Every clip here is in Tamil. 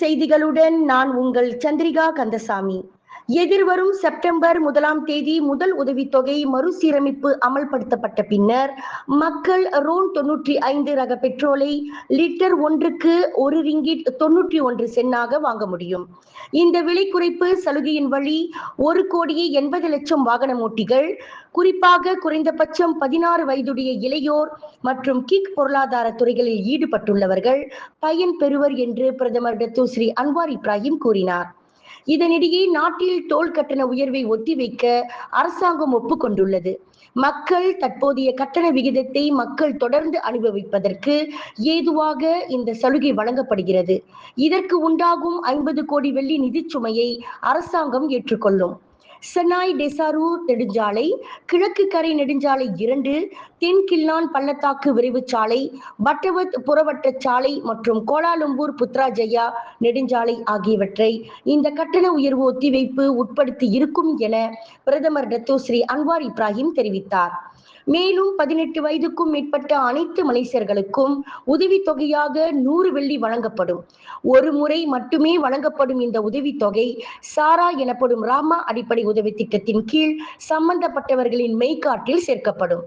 செய்திகளுடன் நான் உங்கள் சந்திரிகா கந்தசாமி. எதிர்வரும் செப்டம்பர் முதலாம் தேதி முதல் உதவித்தொகை மறுசீரமைப்பு அமல்படுத்தப்பட்ட பின்னர் மக்கள் ரோன் தொன்னூற்றி ஐந்து ரக பெட்ரோலை லிட்டர் ஒன்றுக்கு ஒரு ரிங்கிட் தொன்னூற்றி ஒன்று சென்னாக வாங்க முடியும். இந்த விலை குறைப்பு சலுகையின் வழி ஒரு கோடியே எண்பது லட்சம் வாகன ஓட்டிகள் குறிப்பாக குறைந்தபட்சம் பதினாறு வயதுடைய இளையோர் மற்றும் கிக் பொருளாதார துறைகளில் ஈடுபட்டுள்ளவர்கள் பயன் பெறுவர் என்று பிரதமர் டத்து ஸ்ரீ அன்வார் இப்ராஹிம் கூறினார். இதனிடையே நாட்டில் டோல் கட்டண உயர்வை ஒத்திவைக்க அரசாங்கம் ஒப்புக்கொண்டுள்ளது. மக்கள் தற்போதைய கட்டண விகிதத்தை மக்கள் தொடர்ந்து அனுபவிப்பதற்கு ஏதுவாக இந்த சலுகை வழங்கப்படுகிறது. இதற்கு உண்டாகும் ஐம்பது கோடி வெள்ளி நிதிச் சுமையை அரசாங்கம் ஏற்றுக்கொள்ளும். சென்னாய் டெசாரூர் நெடுஞ்சாலை கிழக்கு கரை நெடுஞ்சாலை இரண்டு தென் கில்லான் பள்ளத்தாக்கு விரைவுச் சாலை பட்டவத் புறவட்ட சாலை மற்றும் கோலாலம்பூர் புத்ராஜயா நெடுஞ்சாலை ஆகியவற்றை இந்த கட்டண உயர்வு ஒத்திவைப்பு உட்படுத்தி இருக்கும் என பிரதமர் டத்தோ ஸ்ரீ அன்வார் இப்ராஹிம் தெரிவித்தார். மேலும் பதினெட்டு வயதுக்கும் மேற்பட்ட அனைத்து மலேசியர்களுக்கும் உதவித்தொகையாக நூறு வெள்ளி வழங்கப்படும். ஒரு முறை மட்டுமே வழங்கப்படும் இந்த உதவித்தொகை சாரா எனப்படும் ராமா அடிப்படை உதவி திட்டத்தின் கீழ் சம்பந்தப்பட்டவர்களின் மெய்காட்டில் சேர்க்கப்படும்.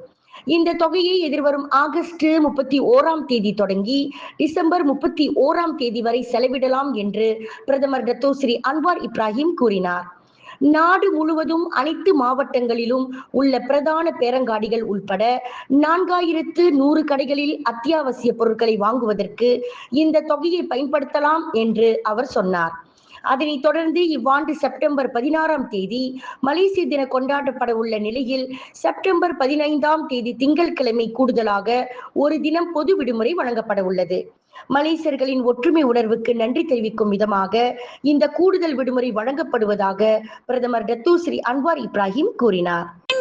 இந்த தொகையை எதிர்வரும் ஆகஸ்ட் முப்பத்தி ஓராம் தேதி தொடங்கி டிசம்பர் முப்பத்தி ஓராம் தேதி வரை செலவிடலாம் என்று பிரதமர் டத்தோ ஸ்ரீ அன்வார் இப்ராஹிம் கூறினார். நாடு முழுவதும் அனைத்து மாவட்டங்களிலும் உள்ள பிரதான பேரங்காடிகள் உள்பட நான்காயிரத்து நூறு கடைகளில் அத்தியாவசிய பொருட்களை வாங்குவதற்கு இந்த தொகையை பயன்படுத்தலாம் என்று அவர் சொன்னார். அதனைத் தொடர்ந்து இவ்வாண்டு செப்டம்பர் பதினாறாம் தேதி மலேசிய தின கொண்டாடப்பட உள்ள நிலையில் செப்டம்பர் பதினைந்தாம் தேதி திங்கட்கிழமை கூடுதலாக ஒரு தினம் பொது விடுமுறை வழங்கப்பட உள்ளது. மலேசியர்களின் ஒற்றுமை உணர்வுக்கு நன்றி தெரிவிக்கும் விதமாக இந்த கூடுதல் விடுமுறை வழங்கப்படுவதாக பிரதமர் டத்தூ ஸ்ரீ அன்வார் இப்ராஹிம் கூறினார்.